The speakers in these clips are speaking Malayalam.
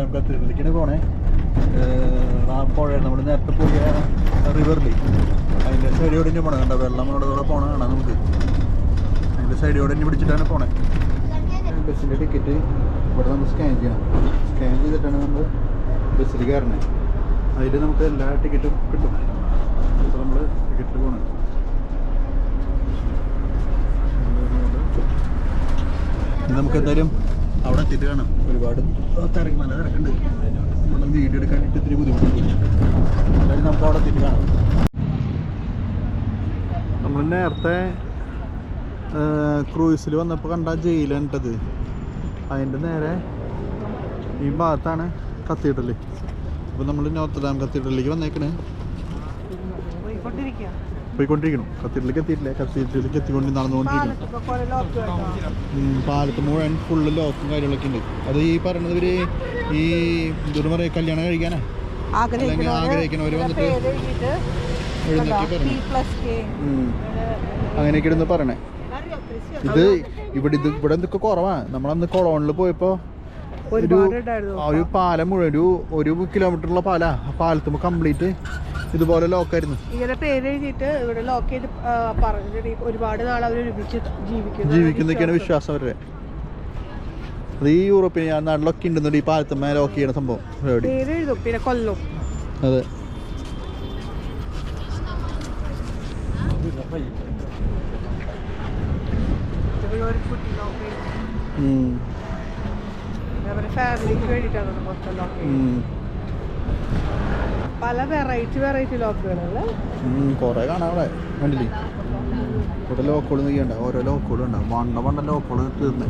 നോട്ടർഡാം കത്തീഡ്രലിലേക്കാണ് പോണേ. ആ പുഴ നമ്മൾ നേരത്തെ പോയ റിവറിൽ അതിന്റെ സൈഡിയോടെ തന്നെ പോണേ. കണ്ടോ വെള്ളം കൂടെ പോണ കാണാം നമുക്ക്. അതിന്റെ സൈഡിയോടെ തന്നെ പിടിച്ചിട്ടാണ് പോണേ. ബസ്സിന്റെ ടിക്കറ്റ് ഇവിടെ നമ്മൾ സ്കാൻ ചെയ്യണം സ്കാൻ ചെയ്തിട്ടാണ് നമ്മൾ ബസ്സിൽ കയറണേ. അതിൽ നമുക്ക് എല്ലാ ടിക്കറ്റും കിട്ടും. അപ്പോൾ നമ്മൾ ടിക്കറ്റിൽ പോകണം നമുക്ക് എന്തായാലും അവിടെ എത്തിയിട്ട് കാണാം ഒരുപാട് തിരക്ക് നല്ല തിരക്കുണ്ട്. നമ്മൾ വീഡിയോ എടുക്കാനായിട്ട് ഇത്തിരി ബുദ്ധിമുട്ടുണ്ട്. എന്തായാലും നമുക്ക് അവിടെ എത്തിയിട്ട് കാണാം. നമ്മൾ നേരത്തെ ക്രൂയിസിൽ വന്നപ്പോൾ കണ്ട ജയിലാണ് ഇട്ടത് അതിന്റെ നേരെ ഈ ഭാഗത്താണ് കത്തീഡ്രൽ അപ്പോൾ നമ്മൾ നോർത്തഡാം കത്തീഡ്രലിലേക്ക് വന്നേക്കണേ. പോയിക്കൊണ്ടിരിക്കണം കത്തീഡ്രലിലേക്ക് എത്തിയിട്ടില്ല. കത്തീഡ്രലിലേക്ക് എത്തിക്കൊണ്ട് നടന്നുകൊണ്ടിരിക്കണം പാലത്ത് മുഴുവൻ ഫുള്ള് ലോക്കും കാര്യങ്ങളൊക്കെ ഉണ്ട്. അത് ഈ പറയണത് ഇവർ ഈ എന്തൊരു പറയാ കല്യാണം കഴിക്കാനാ? അല്ലെങ്കിൽ ആഗ്രഹിക്കണവര് വന്നിട്ട് എഴുന്നേറ്റ് പറഞ്ഞു അങ്ങനെയൊക്കെ ഇരുന്ന് പറയണേ. ഇത് ഇവിടെ ഇത് ഇവിടെ എന്തൊക്കെ കുറവാ? നമ്മളന്ന് കൊളോണിൽ പോയപ്പോ ഒരു ഒരു പാലം മുഴുവൻ ഒരു ഒരു കിലോമീറ്ററുള്ള പാലാ. ആ പാലത്തുമ്പോ കംപ്ലീറ്റ് ഇതുപോലെ ലോക്കായിരുന്നു. ഇങ്ങനെ പേര് എഴുതിയിട്ട് ഇവിടെ ലോക്ക് ചെയ്ത് പറഞ്ഞിട്ട് ഒരുപാട് നാൾ അവർ ഒരുമിച്ച് ജീവിക്കുന്നു ജീവിക്കുന്നൊക്കെയാണ് വിശ്വാസം. അവരുടെ. അത് ഈ യൂറോപ്പിന് ഞാൻ നാട്ടിലൊക്കെ ഉണ്ടെന്നുണ്ട് ഈ പാലത്തമ്മ ലോക്ക് ചെയ്യണ സംഭവം. പേര് എഴുതും പിന്നെ കൊല്ലും. അതെ. ഫാമിലിക്ക് വേണ്ടിയിട്ടാണ് മൊത്തം ലോക്ക് ചെയ്യുന്നത്. പല വെറൈറ്റി വെറൈറ്റി ലോക്കുകളല്ലേ കുറേ കാണാം അവിടെ. കണ്ടില്ലേ? ഇവിടെ ലോക്കുകൾ നീക്കണ്ട. ഓരോ ലോക്കുകളും ഉണ്ടാവും വണ്ണ വണ്ണ ലോക്കുകൾ തീർന്ന്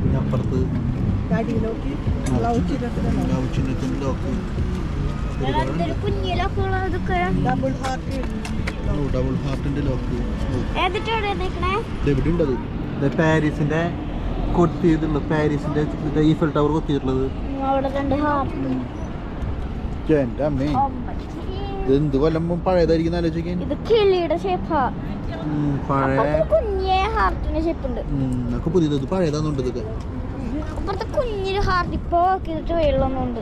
പിന്നെ അപ്പുറത്ത് ലോക്ക് ലൗച്ചിനത്തിന്റെ ഡബിൾ ഹാർട്ട് ഡബിൾ ഹാർട്ടിന്റെ ലോക്ക് ഏതിട്ടാണ് നിൽക്കണേ എവിടെ ഉണ്ടത്. ഇത് പാരീസിന്റെ കൊത്തിയതുള്ളത് പാരീസിന്റെ ഈഫൽ ടവർ കൊത്തിയിട്ടുള്ളത്. അവിടെ രണ്ട് ഹാർട്ട് എന്റെ അമ്മേ ഇത് എന്ത് കൊല്ലം പഴയതായിരിക്കും ആലോചിക്കാൻ ഇത് കിളിയുടെ ഷേപ്പാ പഴയ കുഞ്ഞേ ഹാർട്ടിന്റെ ഷേപ്പ് ഉണ്ട്. ഉം, ഒക്കെ പുതിയത്. ഇത് പഴയതാന്നുണ്ട് ഇതൊക്കെ. അപ്പുറത്തെ കുഞ്ഞൊരു ഹാർട്ട് ഇപ്പൊ ചെയ്തിട്ട് വെള്ളമൊന്നുണ്ട്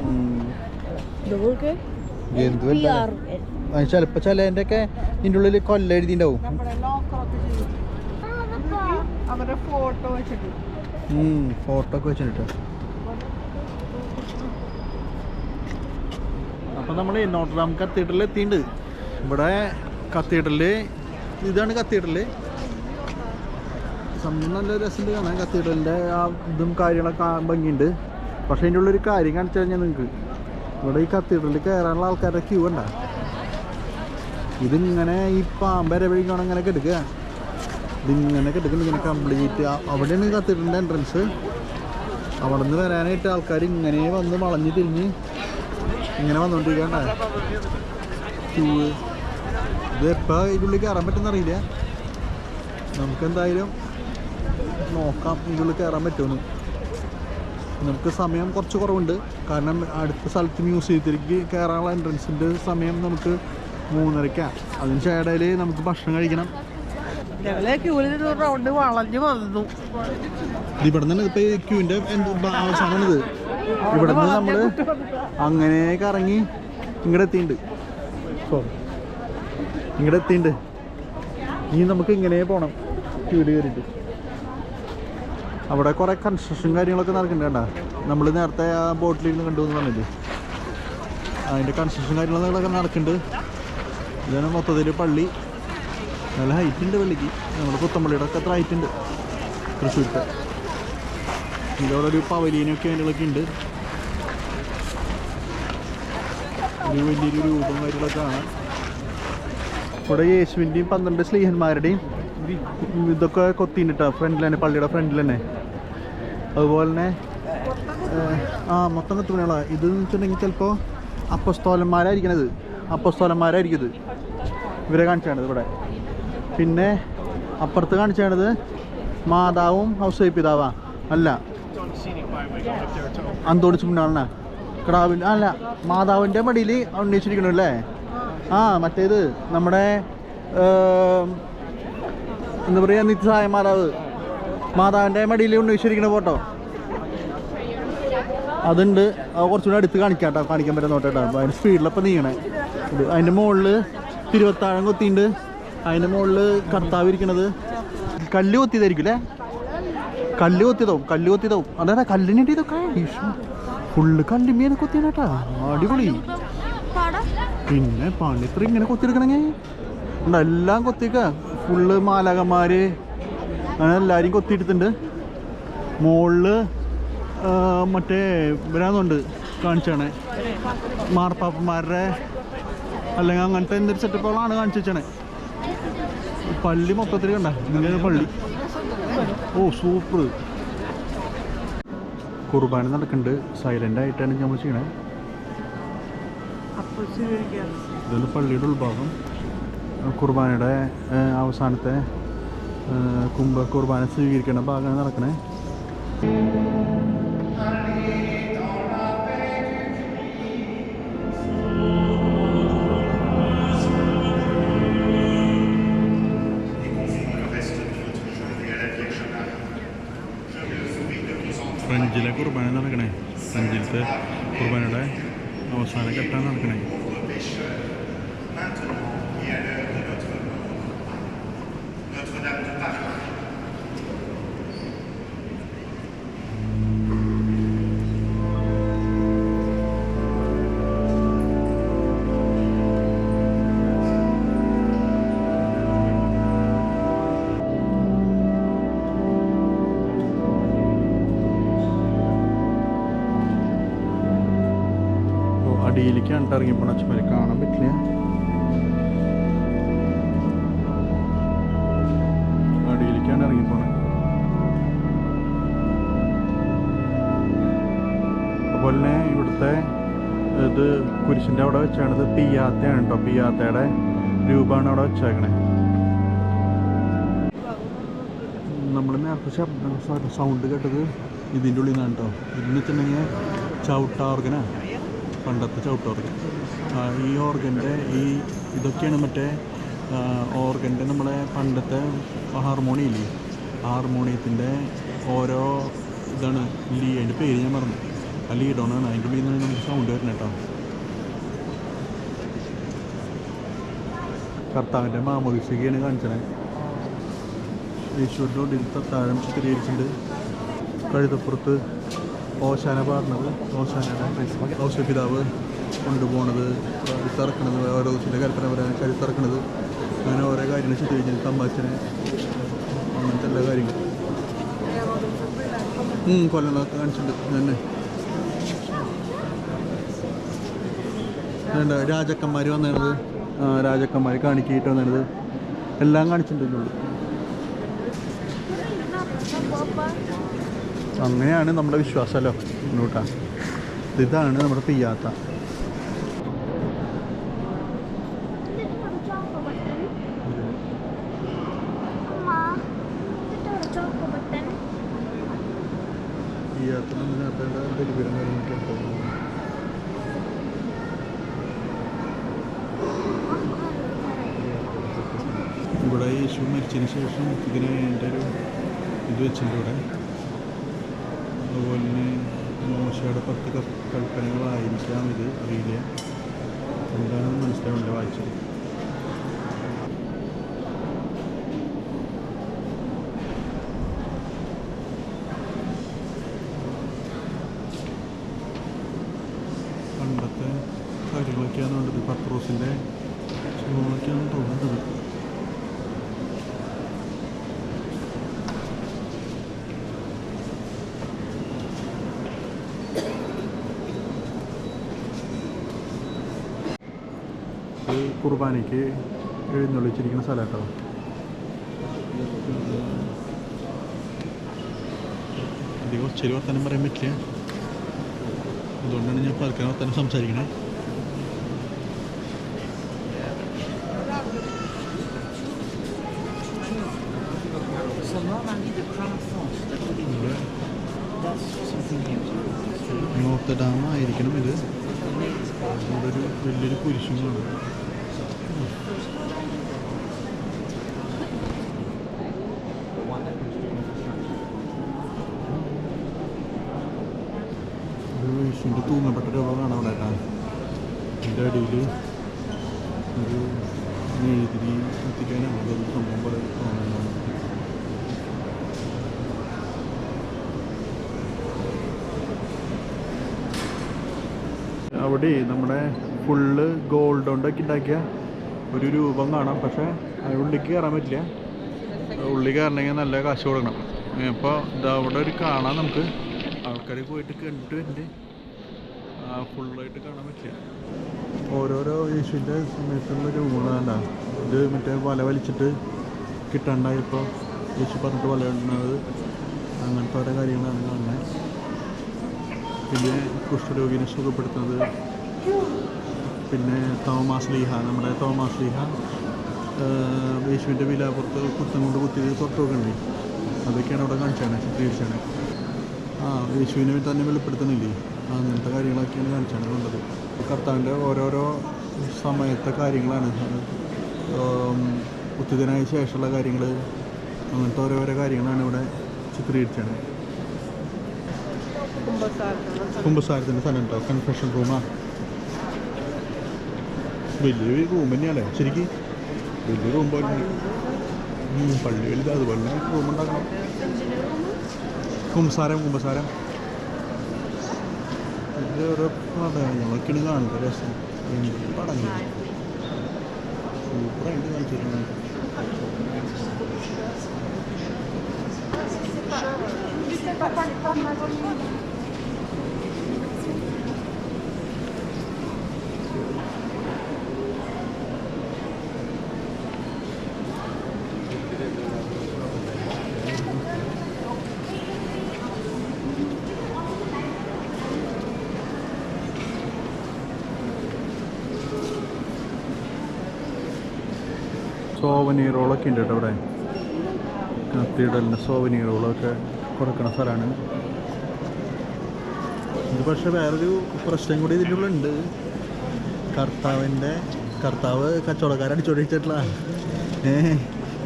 ചിലപ്പോ ചിലതിന്റെ ഒക്കെ ഇതിന്റെ ഉള്ളിൽ കൊല്ല എഴുതിണ്ടാവും. ചെയ്യും. അവരുടെ ഫോട്ടോ വെച്ചിട്ട്. ഫോട്ടോ ഒക്കെ വെച്ചിട്ട്. അപ്പൊ നമ്മൾ നോട്ടറാം കത്തീഡ്രലിൽ എത്തിയിട്ടുണ്ട് ഇവിടെ കത്തീഡ്രൽ ഇതാണ് കത്തീഡ്രൽ. സംഭവം നല്ല രസമുണ്ട് കാണാൻ കത്തീഡ്രലിന്റെ ആ ഇതും കാര്യങ്ങളൊക്കെ ഭംഗിയുണ്ട്. പക്ഷേ അതിന്റെ ഉള്ളൊരു കാര്യം കാണിച്ചു കഴിഞ്ഞാൽ നിങ്ങൾക്ക്. ഇവിടെ ഈ കത്തീഡ്രലിൽ കയറാനുള്ള ആൾക്കാരുടെ ക്യൂ ഉണ്ട ഇതിങ്ങനെ ഈ പാമ്പര വഴിക്കാണ് ഇങ്ങനെ കെടുക്കുക. ഇതിങ്ങനെ കെടുക്കുന്നു ഇങ്ങനെ കംപ്ലീറ്റ് അവിടെയാണ് കത്തീഡ്രലിന്റെ എൻട്രൻസ് അവിടെ നിന്ന് വരാനായിട്ട് ആൾക്കാർ ഇങ്ങനെ വന്ന് വളഞ്ഞ് തിരിഞ്ഞ് ഇങ്ങനെ വന്നുകൊണ്ടിരിക്കണ്ട ഇത് എപ്പോൾ ഇതിനുള്ളിൽ കയറാൻ പറ്റുമെന്ന് അറിയില്ല. നമുക്ക് എന്തായാലും നോക്കാം ഇതിനുള്ളിൽ കയറാൻ പറ്റുമെന്ന്. നമുക്ക് സമയം കുറച്ച് കുറവുണ്ട്. കാരണം അടുത്ത സ്ഥലത്ത് മ്യൂസിയത്തിലേക്ക് കയറാനുള്ള എൻട്രൻസിന്റെ സമയം നമുക്ക് മൂന്നരയ്ക്കാണ് അതിന് ചേടയിൽ നമുക്ക് ഭക്ഷണം കഴിക്കണം. ഞങ്ങളെ ക്യൂവിൽ നിന്ന് റൗണ്ട് വളഞ്ഞു വന്നു. ഇവിടെ നിന്ന് ഇപ്പം ക്യൂവിന്റെ അവസാനമാണിത് ഇവിടെ നിന്ന് നമ്മൾ അങ്ങനെ കറങ്ങി ഇങ്ങടെ എത്തിയിട്ടുണ്ട് ഇങ്ങടെ എത്തിയിട്ടുണ്ട് ഇനി നമുക്ക് ഇങ്ങനെ പോണം. ക്യൂവിൽ കയറിയിട്ട് അവിടെ കുറെ കൺസ്ട്രക്ഷൻ കാര്യങ്ങളൊക്കെ നടക്കുന്നുണ്ട് നമ്മൾ നേരത്തെ ആ ബോട്ടിലിരുന്ന് കണ്ടു എന്ന് പറഞ്ഞില്ലേ? അതിന്റെ കൺസ്ട്രക്ഷൻ കാര്യങ്ങളൊക്കെ നടക്കുന്നുണ്ട് ഇതാണ് മൊത്തത്തിൽ പള്ളി. നല്ല ഹൈറ്റ് ഉണ്ട് പള്ളിക്ക്. നമ്മുടെ പുത്തമ്പള്ളിയുടെ ഒക്കെ അത്ര ഹൈറ്റ് ഉണ്ട് തൃശ്ശൂരത്തെ. ഇതവിടെ ഒരു പവലീനൊക്കെ അതിലൊക്കെ ഉണ്ട്. ഒരു വലിയൊരു രൂപം കാര്യങ്ങളൊക്കെ ആണ് ഇവിടെ യേശുവിന്റെയും പന്ത്രണ്ട് സ്ലീഹന്മാരുടെയും ഇതൊക്കെ കൊത്തിയിട്ടാ ഫ്രണ്ടിൽ തന്നെ പള്ളിയുടെ ഫ്രണ്ടിൽ തന്നെ. അതുപോലെ തന്നെ ആ മൊത്തം കത്തുമണികളാ ഇത് വെച്ചിട്ടുണ്ടെങ്കിൽ ചിലപ്പോൾ അപ്പസ്തോലന്മാരായിരിക്കണത് അപ്പസ്തോലന്മാരായിരിക്കും ഇത്. ഇവരെ കാണിച്ചാണത് ഇവിടെ. പിന്നെ അപ്പുറത്ത് കാണിച്ചാണത് മാതാവും ഹൗസ് പിതാവാ. അല്ല അന്തോണിച്ച് കടാവിൽ അല്ല മാതാവിന്റെ മടിയിൽ ഉണ്ണയിച്ചിരിക്കണു അല്ലേ? ആ. മറ്റേത് നമ്മുടെ എന്താ പറയുക നിത്യസഹായ മാതാവ്. മാതാവിന്റെ മടിയിൽ ഉണ്ണയിച്ചിരിക്കണ ഫോട്ടോ. അതുണ്ട്. അത് കുറച്ചുകൂടി അടുത്ത് കാണിക്കാം കേട്ടോ കാണിക്കാൻ പറ്റുന്ന നോട്ടേട്ടോ അപ്പോൾ അതിന്റെ സ്പീഡിലപ്പം നീങ്ങണേ. ഇത് അതിന്റെ മുകളിൽ തിരുവത്താഴം കൊത്തിയുണ്ട് അതിന്റെ മുകളിൽ കർത്താവ് ഇരിക്കണത്. കല്ല് കൊത്തിയതായിരിക്കും അല്ലേ? കല്ല് കൊത്തിയതാവും കല്ല് കൊത്തിയതാവും അതെ കല്ലിനിട്ട് ഇതൊക്കെ ഫുള്ള് കല്ലുമീനെ കൊത്തിയാണ് കേട്ടാ അടിപൊളി. പിന്നെ പണിത്ര ഇങ്ങനെ കൊത്തിയെടുക്കണെങ്കിൽ എല്ലാം കൊത്തിക്ക ഫുള്ള് മാലകന്മാര്. അങ്ങനെ എല്ലാവരും കൊത്തിയെടുത്തിട്ടുണ്ട് മുകളിൽ മറ്റേ വരാന്നുണ്ട് കാണിച്ചാണ് മാർപ്പാപ്പന്മാരുടെ അല്ലെങ്കിൽ അങ്ങനത്തെ എന്തൊരു സെറ്റപ്പുകളാണ് കാണിച്ചു വെച്ചാണ് പള്ളി മൊത്തത്തിൽ കണ്ട? ഇങ്ങനെ പള്ളി. ഓ സൂപ്പർ. കുർബാന നടക്കുന്നുണ്ട് സൈലന്റ് ആയിട്ടാണ് നമ്മൾ ചെയ്യണേ. ഇതാണ് പള്ളിയുടെ ഉൾഭാഗം കുർബാനയുടെ അവസാനത്തെ കുമ്പ കുംഭ കുർബാന സ്വീകരിക്കേണ്ട ഭാഗമാണ് നടക്കണേ. കുർബാന നടക്കണേ. ഫ്രഞ്ചിലത്തെ കുർബാനയുടെ അവസാന ഘട്ടമാണ് നടക്കണേ. അടിയിലേക്കാണ് ട്ടോ ഇറങ്ങിയപ്പോൾ അച്ഛന്മാരെ കാണാൻ പറ്റില്ല. അടിയിലേക്കാണ് ഇറങ്ങിപ്പോണേ. അതുപോലെ തന്നെ ഇവിടുത്തെ ഇത് കുരിശിന്റെ അവിടെ വെച്ചാണത് പിയാത്തയാണ് കേട്ടോ പിയാത്തയുടെ രൂപമാണ് അവിടെ വെച്ചേക്കണേ. നമ്മൾ നേരത്തെ ശബ്ദം സൗണ്ട് കേട്ടത് ഇതിന്റെ ഉള്ളിൽ നിന്നാണ് കേട്ടോ ഇതിന് വെച്ചിട്ടുണ്ടെങ്കിൽ ചവിട്ട ഓർഗനാ പണ്ടത്തെ ചവിട്ടോർഗൻ ഈ ഓർഗന്റെ ഈ ഇതൊക്കെയാണ് മറ്റേ ഓർഗന്റെ നമ്മളെ പണ്ടത്തെ ഹാർമോണി ഇല്ലേ? ഹാർമോണിയത്തിന്റെ ഓരോ ഇതാണ് ലീ അതിന്റെ പേര് ഞാൻ പറഞ്ഞു ആ ലീഡോണാണ് അതിന്റെ ഉള്ളിൽ നിന്നാണ് നമുക്ക് സൗണ്ട് വരുന്നത് കേട്ടോ. കർത്താവിന്റെ മാമോദിസൊക്കെയാണ് കാണിച്ചത്. യേശുവിന്റെ ഉള്ളിൽ താഴം ചിത്രീകരിച്ചിട്ടുണ്ട്. കഴുതപ്പുറത്ത് ഓശാന പാടുന്നത് ഓശാനയുടെ ഔഷപിതാവ് കൊണ്ടുപോണത് കഴുത്തിറക്കണത് ഓരോ ദിവസത്തിന്റെ കൽപ്പന പറയാൻ കഴുത്തിറക്കണത് അങ്ങനെ ഓരോ കാര്യങ്ങൾ ചിത്രീകരിച്ചിട്ടുണ്ട് തമ്പാച്ചനെ. അങ്ങനത്തെ എല്ലാ കാര്യങ്ങളും. കൊല്ലങ്ങളൊക്കെ കാണിച്ചിട്ടുണ്ട്. തന്നെ വേണ്ട രാജക്കന്മാർ വന്നത് രാജക്കന്മാർ കാണിക്കിയിട്ട് വന്നത് എല്ലാം കാണിച്ചിട്ടുണ്ടല്ലോ. അങ്ങനെയാണ് നമ്മുടെ വിശ്വാസമല്ലോ മുന്നോട്ടാ. ഇതാണ് നമ്മുടെ പിയ്യാത്ത പിയ്യാത്ത ബലിപീഠം കാര്യങ്ങളൊക്കെ. ഇവിടെ യേശു മരിച്ചതിന് ശേഷം ഇതിന് എന്റെ ഒരു ഇത് വെച്ചിട്ടുണ്ട് ഇവിടെ. അതുപോലെ തന്നെ മോശയുടെ പത്ത് കൽപ്പനകളായിരിക്കാം ഇത് അറിയില്ല. എന്താണെന്ന് മനസ്സിലാവില്ല വായിച്ചത്. പണ്ടത്തെ കാര്യങ്ങളൊക്കെയാണ് വേണ്ടത് പത്രോസിന്റെ സിനിമകളൊക്കെയാണ് തോന്നുന്നത് ഈ കുർബാനയ്ക്ക് എഴുന്നള്ളിച്ചിരിക്കുന്ന സ്ഥലം കേട്ടോ അധികം ഒച്ചരി വർത്തമാനം പറയാൻ പറ്റില്ല. അതുകൊണ്ടാണ് ഞാൻ പാർക്കാൻ വർത്തമാനം സംസാരിക്കണേ. നോർത്ത് ഡാം ആയിരിക്കണം ഇത്. ഇവിടെ ഒരു വലിയൊരു കുരിശും യേശുവിന്റെ തൂങ്ങപ്പെട്ട കാണാം അവിടെ കേട്ടോ എന്റെ അടിയിൽ ഒരു മെഴുതിരി എത്തിക്കാനാണ് ഒരു സംഭവം പോലെ തോന്നുന്നത്. അവിടെ നമ്മുടെ ഫുള്ള് ഗോൾഡ് കൊണ്ടൊക്കെ ഉണ്ടാക്കിയ ഒരു രൂപം കാണാം. പക്ഷേ അതിനുള്ളിലേക്ക് കയറാൻ പറ്റില്ല. ഉള്ളി കയറണമെങ്കിൽ നല്ല കാശ് കൊടുക്കണം. അപ്പോൾ ഇതവിടെ ഒരു കാണാം നമുക്ക്. ആൾക്കാർ പോയിട്ട് കണ്ടിട്ട് വരുന്നുണ്ട് ഫുള്ളായിട്ട് കാണാൻ പറ്റില്ല ഓരോരോ യേശുവിന്റെ സമയത്തുള്ള രൂപങ്ങളാണ്. ഇത് മറ്റേ വല വലിച്ചിട്ട് കിട്ടാണ്ടായപ്പോൾ യേശു പറഞ്ഞിട്ട് വല ഇടുന്നത് അങ്ങനത്തെ ഓരോ കാര്യങ്ങളാണ് കാണുന്നത്. പിന്നെ കുഷ്ഠരോഗിനെ സുഖപ്പെടുത്തുന്നത്. പിന്നെ തോമാസ് ലീഹ നമ്മുടെ തോമാസ് ലീഹ യേശുവിന്റെ വിലാപുറത്ത് കുത്തം കൊണ്ട് കുത്തിയത് പുറത്തു ഉണ്ട് അതൊക്കെയാണ് അവിടെ കാണിച്ചാണ് ചിത്രീകരിച്ചാണ് ആ യേശുവിനെ തന്നെ വെളിപ്പെടുത്തുന്നില്ലേ? അങ്ങനത്തെ കാര്യങ്ങളൊക്കെയാണ് കാണിച്ചാണ് കണ്ടത്. കർത്താവിന്റെ ഓരോരോ സമയത്തെ കാര്യങ്ങളാണ്. ഉത്തിതനായ ശേഷമുള്ള കാര്യങ്ങൾ അങ്ങനത്തെ ഓരോരോ കാര്യങ്ങളാണ് ഇവിടെ ചിത്രീകരിച്ചത്. കുംഭസാരത്തിന്റെ സ്ഥലം ഉണ്ടോ? കൺഫെഷൻ റൂമാ വലിയ റൂം തന്നെയാണ് ശരിക്കും? വലിയ റൂം പോലെ. പള്ളി വലുത് അതുപോലെ റൂം ഉണ്ടാക്കണം. കുമ്പസാരം കുമ്പസാരം ഇത് ഓരോ പടങ്ങളൊക്കെയാണ് കാണുന്നത് രസം. പടങ്ങൾ സൂപ്പറായിട്ട് കാണിച്ചിട്ടുണ്ട്. സോവനീറുകളൊക്കെ ഉണ്ട് കേട്ടോ ഇവിടെ കത്തിയിടലിന്റെ സോവനീറുകളൊക്കെ കൊടുക്കുന്ന സ്ഥലമാണ്. ഇത് പക്ഷേ വേറൊരു പ്രശ്നം കൂടി ഇതിന്റെ ഉള്ളിലുണ്ട്. കർത്താവിന്റെ കർത്താവ് കച്ചവടക്കാരെ അടിച്ചോടിച്ചിട്ടുള്ള ഏ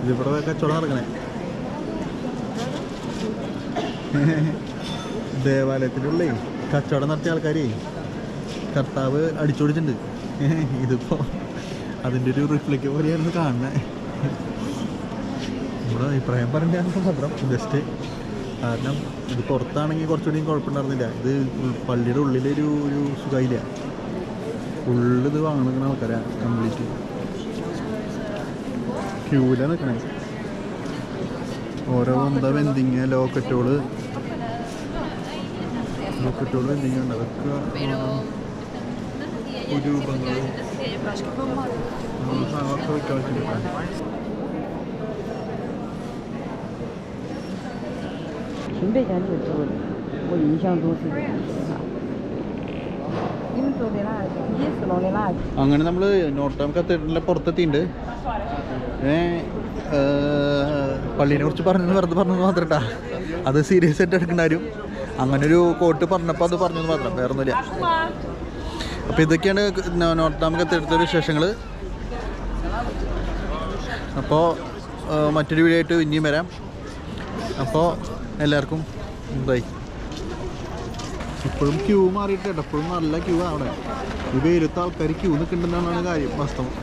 ഇതിവിടെ കച്ചവടം നടക്കണേ. ദേവാലയത്തിലുള്ള കച്ചവടം നടത്തിയ ആൾക്കാരേ കർത്താവ് അടിച്ചോടിച്ചിട്ടുണ്ട്. ഇതിപ്പോൾ അതിന്റെ ഒരു റിഫ്ലക്റ്റ് ഇത് കാണുന്നത് നമ്മുടെ അഭിപ്രായം പറയേണ്ടതാണ് മാത്രം ജസ്റ്റ് കാരണം ഇത് പുറത്താണെങ്കിൽ കുറച്ചുകൂടി കുഴപ്പമുണ്ടായിരുന്നില്ല. ഇത് പള്ളിയുടെ ഉള്ളിലൊരു ഒരു സുഖമില്ല. ഉള്ളിത് വാങ്ങുന്ന ആൾക്കാരാണ് കംപ്ലീറ്റ് ക്യൂല നിൽക്കണേ ഓരോ എന്താ വെന്തിങ് ലോക്കറ്റുകൾ ലോക്കറ്റോൾ വെന്തിങ് ഉണ്ട് അതൊക്കെ ഒരു വെച്ചിട്ടുണ്ട് 平北家就做的，我印象中是这样子哈。你们做的哪？也是弄的哪？ അങ്ങനെ നമ്മൾ നോട്ടം കത്തീഡ്രലിൻ്റെ പുറത്തെത്തിയിട്ടുണ്ട് ഏ പള്ളീനെ കുറിച്ച് പറഞ്ഞത് വെറുതെ പറഞ്ഞത് മാത്രം കേട്ടാ അത് സീരിയസ് ആയിട്ട് എടുക്കേണ്ട കാര്യം അങ്ങനെ ഒരു കോട്ട് പറഞ്ഞപ്പോൾ അത് പറഞ്ഞത് മാത്രം വേറെ ഒന്നുമില്ല അപ്പോൾ ഇതൊക്കെയാണ് നോട്ടാം കത്തീഡ്രത്തെ വിശേഷങ്ങൾ അപ്പോൾ മറ്റൊരു വീഡിയോ ആയിട്ട് ഇനിയും വരാം. അപ്പോൾ എല്ലാവർക്കും ബൈ. ഇപ്പോഴും ക്യൂ മാറിയിട്ട് എപ്പോഴും നല്ല ക്യൂ അവിടെ. ഈ വെയിലത്ത് ആൾക്കാർ ക്യൂ നിൽക്കുന്നുണ്ടെന്നാണ് കാര്യം വാസ്തവം.